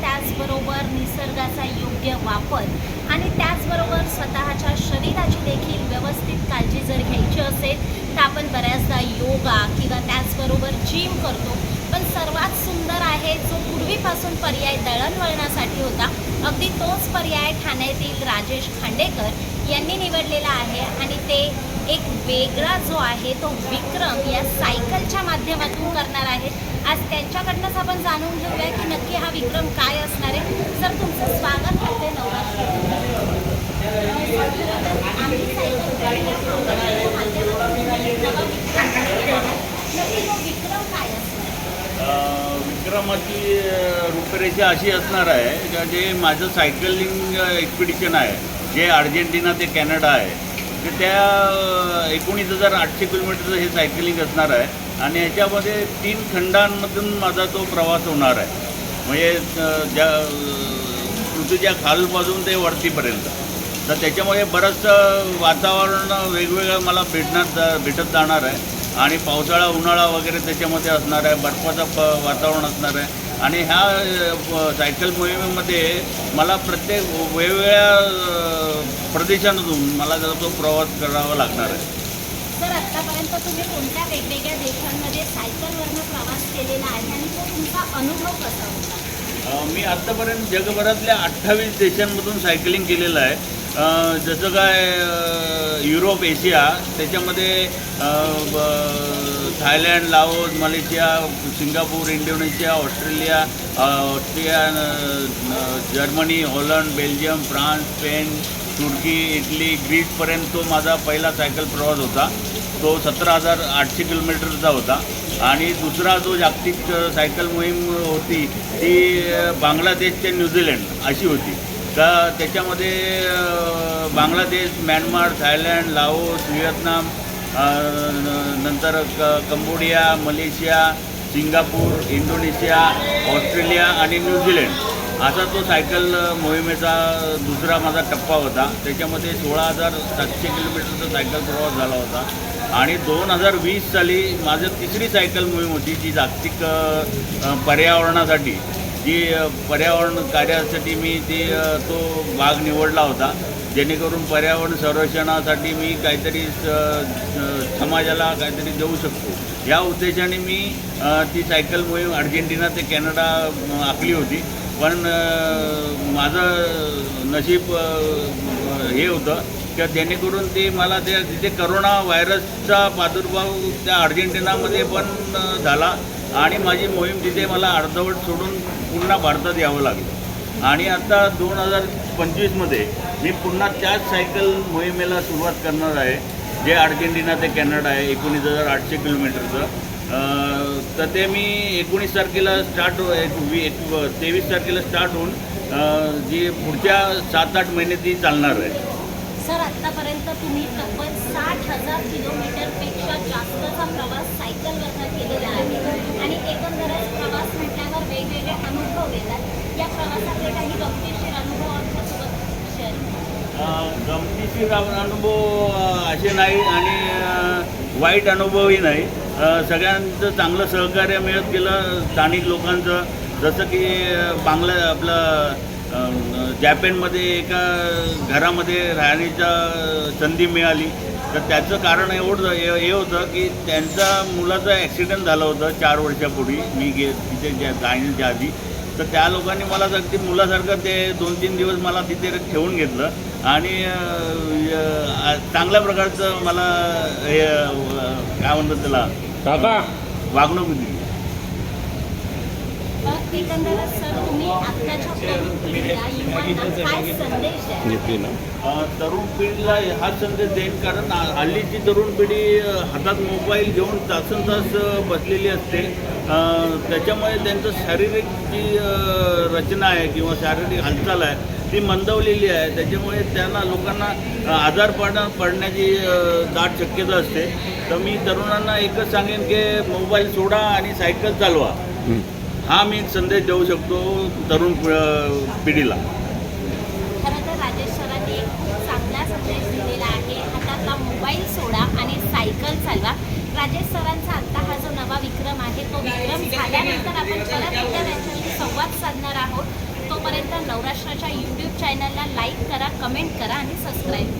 त्याचबरोबर निसर्गाचा योग्य वापर आणि त्याचबरोबर स्वतःच्या शरीराची देखील व्यवस्थित काळजी जर घ्यायची असेल तर आपण बऱ्याचदा योगा किंवा त्याचबरोबर जिम करतो. पण सर्वात सुंदर आहे जो पूर्वीपासून पर्याय दळणवळणासाठी होता अगदी तोच पर्याय ठाण्यातील राजेश खांडेकर यांनी निवडलेला आहे. एक वेगळा जो आहे तो विक्रम या सायकलच्या माध्यमातून करणार आहेत आज त्यांच्याकडनंच आपण जाणून घेऊया की नक्की हा विक्रम काय असणार आहे. सर तुमचं स्वागत करते नवरात्री. विक्रम विक्रमाची रूपरेषा अशी असणार आहे का जे माझं सायकलिंग एक्सपिडिशन आहे. जे अर्जेंटिना ते कॅनडा आहे. तर त्या एकोणीस हजार आठशे किलोमीटरचं हे सायकलिंग असणार आहे. आणि याच्यामध्ये तीन खंडांमधून माझा तो प्रवास होणार आहे. म्हणजे ज्या पृथ्वीच्या खालपासून ते वरतीपर्यंत. तर त्याच्यामुळे बरंचसं वातावरण वेगवेगळं मला भेटणार भेटत जाणार आहे. आणि पावसाळा उन्हाळा वगैरे त्याच्यामध्ये असणार आहे. बर्फाचं प वातावरण असणार आहे. आणि ह्या सायकल मोहिमेमध्ये मला प्रत्येक वेगवेगळ्या प्रदेशांमधून मला जरा तो प्रवास करावा लागणार आहे. सर आतापर्यंत तुम्ही कोणत्या वेगवेगळ्या देशांमध्ये सायकलवरनं प्रवास केलेला आहे आणि तो तुमचा अनुभव कसा होता? मी आत्तापर्यंत जगभरातल्या अठ्ठावीस देशांमधून सायकलिंग केलेलं आहे. जसं काय युरोप एशिया त्याच्यामध्ये Thailand Thailand Laos Malaysia Singapore Indonesia Australia Austria Germany Holland Belgium France Spain Turkey Italy ग्रीसपर्यंत तो माझा पहिला सायकल प्रवास होता. तो सतरा हजार आठशे किलोमीटरचा होता. आणि दुसरा जो जागतिक सायकल मोहीम होती ती बांगलादेश ते न्यूझीलंड अशी होती. तर त्याच्यामध्ये Bangladesh Myanmar Thailand Laos Vietnam नंतर क Cambodia Malaysia Singapore Indonesia Australia आणि न्यूझीलंड असा तो सायकल मोहिमेचा दुसरा माझा टप्पा होता. त्याच्यामध्ये सोळा हजार सातशे किलोमीटरचा सायकल प्रवास झाला होता. आणि दोन हजार वीस साली माझं तिसरी सायकल मोहीम होती जी जागतिक पर्यावरणासाठी. जी पर्यावरण कार्यासाठी मी ती तो भाग निवडला होता. जेणेकरून पर्यावरण संरक्षणासाठी मी काहीतरी स- समाजाला काहीतरी देऊ शकतो. या उद्देशाने मी ती सायकल मोहीम अर्जेंटिना ते कॅनडा आखली होती. पण माझं नशीब हे होतं की जेणेकरून ते मला त्या तिथे करोना व्हायरसचा प्रादुर्भाव त्या अर्जेंटिनामध्ये पण झाला. आणि माझी मोहीम तिथे मला अर्धवट सोडून पुन्हा भारतात यावं लागलं. आणि आता दोन हजार पंचवीसमध्ये मी पुन्हा त्याच सायकल मोहिमेला सुरुवात करणार आहे जे अर्जेंटिना ते कॅनडा आहे एकोणीस हजार आठशे किलोमीटरचं. तर ते मी एकोणीस तारखेला स्टार्ट हो, एक वी एक तेवीस तारखेला स्टार्ट होऊन जी पुढच्या सात आठ महिने ती चालणार आहे. सर आतापर्यंत तुम्ही तब्बल साठ हजार किलोमीटरपेक्षा जास्तचा प्रवास सायकलवरचा केलेला आहे. आणि एकंदरच प्रवास म्हटल्यावर वेगवेगळे अनुभव येतात. या प्रवासातले काही गमतीशीर अनुभव आमच्यासोबत शेअर गमतीशीर अनुभव असे नाही आणि वाईट अनुभवही नाही. सगळ्यांचं चांगलं सहकार्य मिळत गेलं. स्थानिक लोकांचं जसं की बांगला आपलं जॅपेनमध्ये एका घरामध्ये राहण्याच्या संधी मिळाली. तर त्याचं कारण एवढं हे हे होतं की त्यांच्या मुलाचं ॲक्सिडेंट झालं होतं चार वर्षापूर्वी. मी गे तिथे ज्या जाण्याच्या आधी. तर त्या लोकांनी मला अगदी मुलासारखं ते दोन तीन दिवस मला तिथे ठेवून घेतलं. आणि चांगल्या प्रकारचं मला हे काय म्हणतात त्याला? वागणूक दिली. एकंदरच सर तुम्ही आत्ताच्या तरुण पिढीला युवांना काय संदेश द्याल? घेतली ना. अ, तरुण पिढीला हा संदेश देईन कारण आ- हल्लीची तरुण पिढी अ, हातात मोबाईल घेऊन तासन तास अ, बसलेली असते. अ, त्याच्यामुळे त्यांचं शारीरिक जी अ, रचना आहे किंवा शारीरिक हालचाल आहे ती मंदवलेली आहे. त्याच्यामुळे त्यांना लोकांना अ, आजार पड पडण्याची अ, दाट शक्यता असते. तर मी तरुणांना एकच सांगेन की मोबाईल सोडा आणि सायकल चालवा. हं. हा मी संदेश देऊ शकतो तरुण पिढीला. खरं तर राजेश सरांनी एक खूप चांगला संदेश दिलेला आहे. हातातला मोबाईल सोडा आणि सायकल चालवा. राजेश सरांचा आत्ता हा जो नवा विक्रम आहे तो विक्रम झाल्यानंतर आपण परत एकदा त्यांच्याशी संवाद साधणार आहोत. तोपर्यंत नवराष्ट्राच्या यूट्यूब चॅनलला लाईक करा कमेंट करा आणि सबस्क्राईब